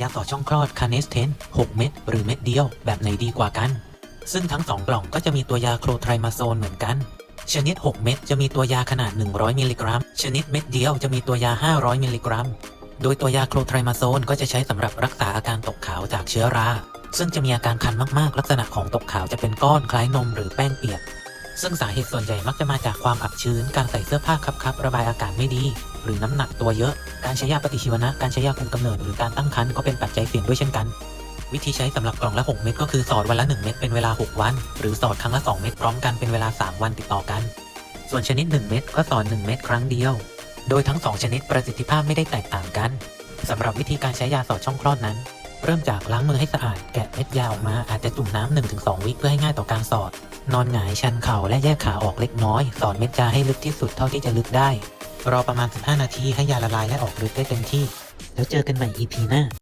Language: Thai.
ยาต่อช่องคลอดคาเนสเทน6 เม็ดหรือเม็ดเดียว แบบไหนดีกว่ากัน ซึ่งทั้ง 2 กล่องก็จะมีตัวยาโคลไทรมาโซนเหมือนกัน ชนิด 6 เม็ดจะมีตัวยาขนาด 100 มิลลิกรัม ชนิดเม็ดเดียวจะมีตัวยา 500 มิลลิกรัม โดยตัวยาโคลไทรมาโซนก็จะใช้สำหรับรักษาอาการตกขาวจากเชื้อรา ซึ่งจะมีอาการคันมากๆ ลักษณะของตกขาวจะเป็นก้อนคล้ายนมหรือแป้งเปียกซึ่งสาเหตุส่วนใหญ่มักจะมาจากความอับชื้น การใส่เสื้อผ้าคับๆระบายอากาศไม่ดี หรือน้ำหนักตัวเยอะ การใช้ยาปฏิชีวนะ การใช้ยาคุมกำเนิดหรือการตั้งครรภ์ก็เป็นปัจจัยเสี่ยงด้วยเช่นกัน วิธีใช้สำหรับกล่องละ 6 เม็ดก็คือสอดวันละ 1 เม็ดเป็นเวลา 6 วัน หรือสอดครั้งละ 2 เม็ดพร้อมกันเป็นเวลา 3 วันติดต่อกัน ส่วนชนิด 1 เม็ดก็สอด 1 เม็ดครั้งเดียว โดยทั้ง 2 ชนิดประสิทธิภาพไม่ได้แตกต่างกันสำหรับวิธีการใช้ยาสอดช่องคลอดนั้น เริ่มจากล้างมือให้สะอาดแกะเม็ดยาออกมาอาจจะจุ่มน้ำ1-2 วิเพื่อให้ง่ายต่อการสอด นอนหงายชันเข่าและแยกขาออกเล็กน้อย สอดเม็ดยาให้ลึกที่สุดเท่าที่จะลึกได้ รอประมาณ 15 นาทีให้ยาละลายและออกฤทธิ์ได้เต็มที่ แล้วเจอกันใหม่ EP หน้า